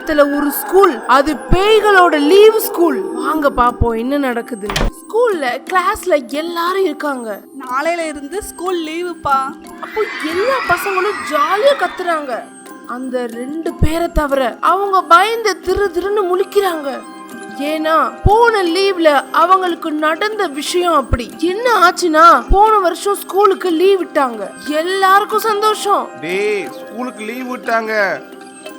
உலகத்துல ஒரு ஸ்கூல் அது பேய்களோட லீவ் ஸ்கூல் வாங்க பாப்போம் என்ன நடக்குது? ஸ்கூல்ல கிளாஸ்ல எல்லாரும் இருக்காங்க. நாளையில இருந்து ஸ்கூல் லீவுப்பா அப்போ எல்லா பசங்களும் ஜாலியா கத்துறாங்க. அந்த ரெண்டு பேரை தவிர அவங்க பயந்து திரு திருன்னு முழிக்கிறாங்க. ஏன்னா போன லீவ்ல அவங்களுக்கு நடந்த விஷயம் அப்படி. என்ன ஆச்சுன்னா போன வருஷம் ஸ்கூலுக்கு லீவ் விட்டாங்க. எல்லாருக்கும் சந்தோஷம். டேய் ஸ்கூலுக்கு லீவ் விட்டாங்க.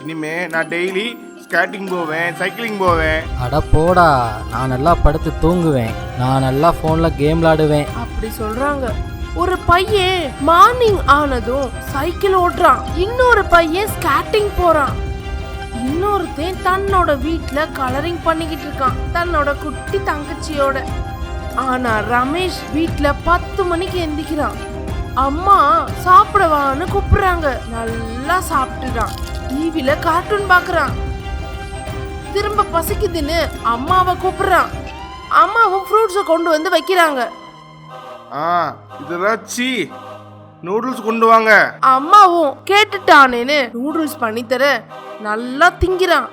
இனிமே நான் டெய்லி ஸ்கேட்டிங் போவேன் சைக்கிளிங் போவேன். அட போடா நான் நல்லா படுத்து தூங்குவேன். நான் நல்லா ஃபோனில் கேம் விளாடுவேன். அப்படி சொல்றாங்க. ஒரு பையன் மார்னிங் ஆனதும் சைக்கிள் ஓட்டுறான் இன்னொரு பையன் ஸ்கேட்டிங் போறான். இன்னொருத்தன் தன்னோட வீட்ல கலரிங் பண்ணிக்கிட்டு இருக்கான். தன்னோட குட்டி தங்கச்சியோட. ஆனா ரமேஷ் வீட்ல பத்து மணிக்கு எந்திக்கிறான். அம்மா சாப்பிடவான்னு கூப்பிடுறாங்க. நல்லா சாப்பிட்டுறான் டிவில கார்ட்டூன் பாக்குறான். திரும்ப பசிக்குதுன்னு அம்மாவை கூப்பிடுறான். அம்மாவும் ஃப்ரூட்ஸை கொண்டு வந்து வைக்கிறாங்க. ஆ இதெல்லாம் சீ நூடுல்ஸ் கொண்டு வாங்க. அம்மாவும் கேட்டுட்டானேன்னு நூடுல்ஸ் பண்ணித்தர நல்லா திங்கிறான்.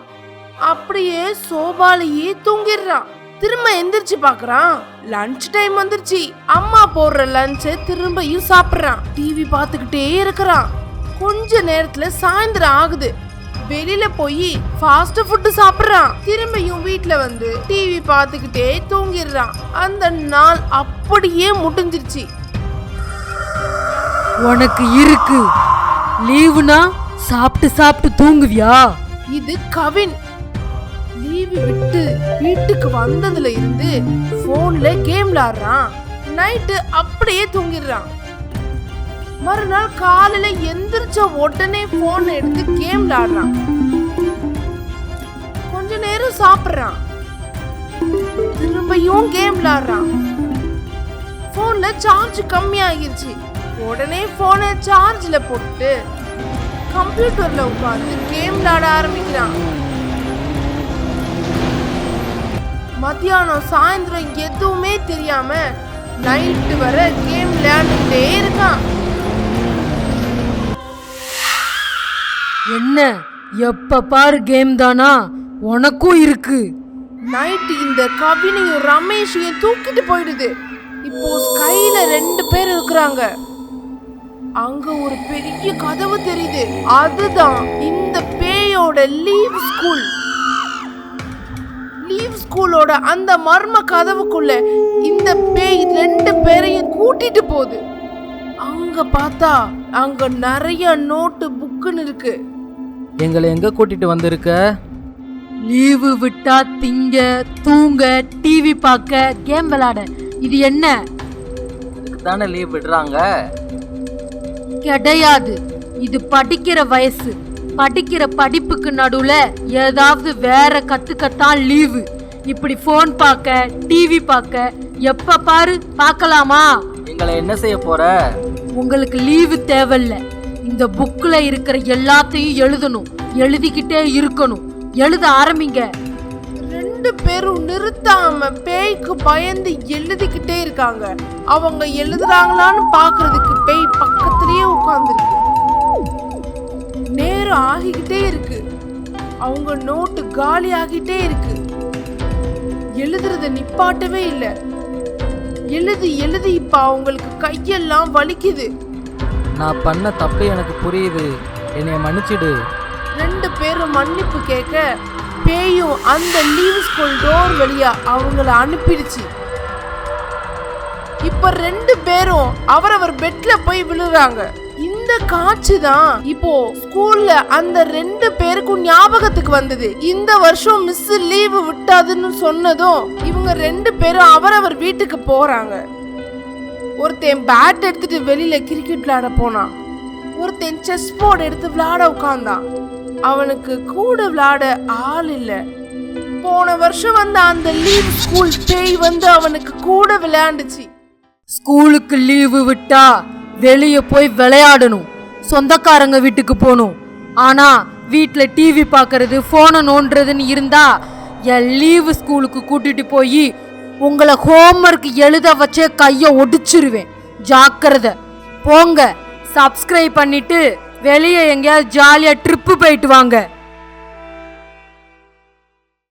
அப்படியே சோபாலேயே தூங்கிடுறான். திரும்ப எந்திரிச்சு பார்க்கறான் லஞ்ச் டைம் வந்துருச்சு. அம்மா போடுற லஞ்சை திரும்பியும் சாப்பிடுறான். டிவி பார்த்துக்கிட்டே இருக்கிறான். கொஞ்ச நேரத்துல சாயந்தரம் ஆகுது. வெளியில போய் ஃபாஸ்ட் ஃபுட் சாப்பிடுறான். திரும்பியும் வீட்ல வந்து டிவி பார்த்துக்கிட்டே தூங்கிடுறான். அந்த நாள் அப்படியே முடிஞ்சிருச்சு. உனக்கு இருக்கு. லீவுனா சாப்பிட்டு சாப்பிட்டு தூங்குவியா? இது கவின். லீவு விட்டு வீட்டுக்கு வந்ததுல இருந்து போன்ல கேம் விளாடுறான். நைட்டு அப்படியே தூங்கிடுறான். மறுநாள் காலையில எந்திரிச்ச உடனே போன் எடுத்து கேம் விளாடுறான் கொஞ்ச நேரம் சாப்பிடுறான். திரும்பியும் கேம் விளாடுறான் போன்ல சார்ஜ் கம்மியாகிருச்சு. உடனே போனை சார்ஜ்ல போட்டு கம்ப்யூட்டர்ல உட்கார்ந்து கேம் விளையாட ஆரம்பிக்கிறான். மத்தியானம் சாயந்தரம் எதுவுமே தெரியாம நைட்டு வர கேம் விளையாண்டுட்டே இருக்கான். என்ன? எப்ப பாரு கேம் தானா? உனக்கும் இருக்கு. நைட்டு இந்த கவினையும் ரமேஷையும் தூக்கிட்டு போயிடுது. இப்போ ஸ்கைல ரெண்டு பேர் இருக்கிறாங்க. அங்க ஒரு பெரிய கதவு தெரியுது. அதுதான் இந்த பேயோட லீவ் ஸ்கூல் லீவ் ஸ்கூலோட அந்த மர்ம கதவுக்குள்ள இந்த பேய் ரெண்டு பேரையும் கூட்டிட்டு போகுது. அங்க பார்த்தா அங்க நிறைய நோட்டு புக்குன்னு இருக்கு. எங்களை எங்கே கூட்டிகிட்டு வந்திருக்க? லீவு விட்டா திங்க தூங்க டிவி பார்க்க கேம் விளையாட. இது என்ன? தானே லீவ் விடுறாங்க? கிடையாது. இது படிக்கிற வயசு. படிக்கிற படிப்புக்கு நடுவுல ஏதாவது வேற கத்துக்கத்தான் லீவு. இப்படி ஃபோன் பார்க்க டிவி பார்க்க எப்ப பாரு பார்க்கலாமா? எங்களை என்ன செய்ய போற? உங்களுக்கு லீவு தேவையில்ல. இந்த புக்கில் இருக்கிற எல்லாத்தையும் எழுதணும். எழுதிக்கிட்டே இருக்கணும். எழுத ஆரம்பிங்க. ரெண்டு பேரும் நிறுத்தாம பேய்க்கு பயந்து எழுதிக்கிட்டே இருக்காங்க. அவங்க எழுதுறாங்களான்னு பாக்குறதுக்கு பேய் பக்கத்திலேயே உட்கார்ந்துருக்கு. நேரம் ஆகிக்கிட்டே இருக்கு. அவங்க நோட்டு காலி ஆகிட்டே இருக்கு. எழுதுறத நிப்பாட்டவே இல்லை. எழுதி எழுதி இப்ப அவங்களுக்கு கையெல்லாம் வலிக்குது. நான் பண்ண தப்பு எனக்கு புரியுது. என்னைய மன்னிச்சிடு. ரெண்டு பேரும் மன்னிப்பு கேட்க பேயும் அந்த லீவ் ஸ்கூல் டோர் வழியா அவங்கள அனுப்பிடுச்சு. இப்ப ரெண்டு பேரும் அவரவர் பெட்ல போய் விழுறாங்க. இந்த காட்சி தான் இப்போ ஸ்கூல்ல அந்த ரெண்டு பேருக்கும் ஞாபகத்துக்கு வந்தது. இந்த வருஷம் மிஸ் லீவு விட்டாதுன்னு சொன்னதும் இவங்க ரெண்டு பேரும் அவரவர் வீட்டுக்கு போறாங்க. ஒருத்தன் பேட் எடுத்துட்டு வெளியில கிரிக்கெட் விளையாட போனான் ஒருத்தன் செஸ் போர்டு எடுத்து விளையாட உட்கார்ந்தான் அவனுக்கு கூட விளையாட ஆள் இல்ல. போன வருஷம் வந்த அந்த லீவ் ஸ்கூல் பேய் வந்து அவனுக்கு கூட விளையாண்டுச்சு. ஸ்கூலுக்கு லீவு விட்டா வெளியே போய் விளையாடணும் சொந்தக்காரங்க வீட்டுக்கு போகணும். ஆனா வீட்டில் டிவி பார்க்கறது ஃபோனை நோண்டுறதுன்னு இருந்தா என் லீவு ஸ்கூலுக்கு கூட்டிட்டு போய் உங்களை ஹோம்ஒர்க் எழுத வச்சே கையை ஒடிச்சிருவேன். ஜாக்கிரதை. போங்க. சப்ஸ்கிரைப் பண்ணிட்டு வெளியே எங்கேயாவது ஜாலியாக ட்ரிப்பு போயிட்டு வாங்க.